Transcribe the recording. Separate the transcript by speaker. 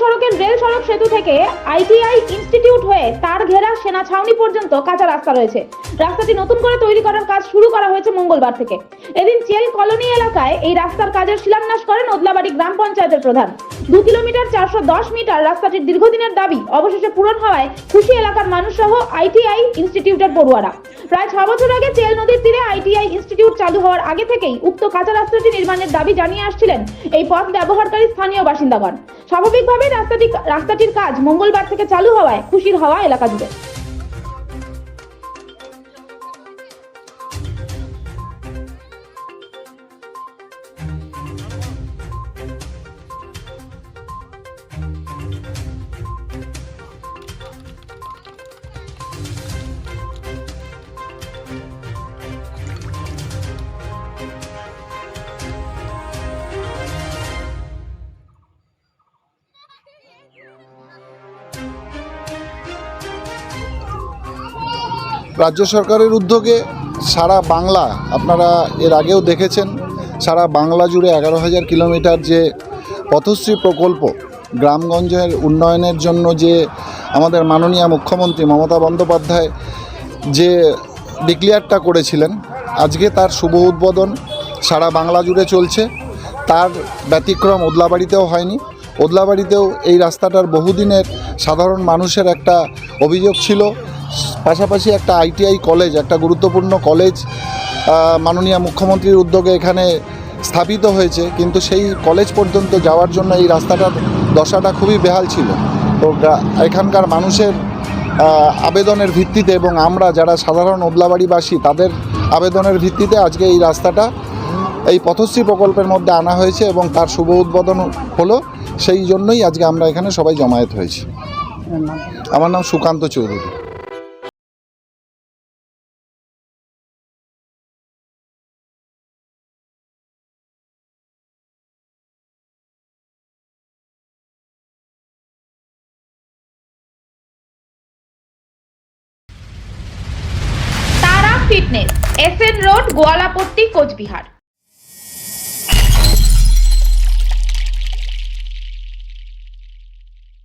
Speaker 1: সড়কের রেল সড়ক সেতু থেকে আইটিআই ইনস্টিটিউট হয়ে তার ঘেরা সেনা ছাউনি পর্যন্ত কাঁচা রাস্তা রয়েছে। রাস্তাটি নতুন করে তৈরি করার কাজ শুরু করা হয়েছে মঙ্গলবার থেকে। এদিন চেল কলোনি এলাকায় এই রাস্তার কাজের শিলান্যাস করেন ওদলাবাড়ি গ্রাম পঞ্চায়েতের প্রধান। দু কিলোমিটার চারশো দশ মিটার রাস্তাটির দীর্ঘদিনের দাবি, অবশেষে পূরণ হওয়ায় খুশি এলাকার মানুষ সহ আইটিআই ইনস্টিটিউটের পড়ুয়ারা। প্রায় ছ বছর আগে চেল নদীর তীরে আইটিআই ইনস্টিটিউট চালু হওয়ার আগে থেকেই উক্ত কাঁচা রাস্তাটি নির্মাণের দাবি জানিয়ে আসছিলেন এই পথ ব্যবহারকারী স্থানীয় বাসিন্দাগণ। স্বাভাবিকভাবে রাস্তাটি রাস্তাটির কাজ মঙ্গলবার থেকে চালু হওয়ায় খুশির হওয়া এলাকা জুড়ে।
Speaker 2: রাজ্য সরকারের উদ্যোগে সারা বাংলা, আপনারা এর আগেও দেখেছেন, সারা বাংলা জুড়ে এগারো হাজার কিলোমিটার যে পথশ্রী প্রকল্প, গ্রামগঞ্জের উন্নয়নের জন্য যে আমাদের মাননীয় মুখ্যমন্ত্রী মমতা বন্দ্যোপাধ্যায় যে ডিক্লেয়ারটা করেছিলেন, আজকে তার শুভ উদ্বোধন সারা বাংলা জুড়ে চলছে। তার ব্যতিক্রম ওদলাবাড়িতেও হয়নি। ওদলাবাড়িতেও এই রাস্তাটার বহুদিনের সাধারণ মানুষের একটা অভিযোগ ছিল পাশাপাশি একটা আইটিআই কলেজ একটা গুরুত্বপূর্ণ কলেজ মাননীয় মুখ্যমন্ত্রীর উদ্যোগে এখানে স্থাপিত হয়েছে। কিন্তু সেই কলেজ পর্যন্ত যাওয়ার জন্য এই রাস্তাটার দশাটা খুবই বেহাল ছিল। তো এখানকার মানুষের আবেদনের ভিত্তিতে এবং আমরা যারা সাধারণ ওদলাবাড়িবাসী তাদের আবেদনের ভিত্তিতে আজকে এই রাস্তাটা এই পথশ্রী প্রকল্পের মধ্যে আনা হয়েছে এবং তার শুভ উদ্বোধন হলো। সেই জন্যই আজকে আমরা এখানে সবাই জমায়েত হয়েছি। আমার নাম Sukanta Chowdhury.
Speaker 1: Fitness S N road Goalapatti Cooch Behar.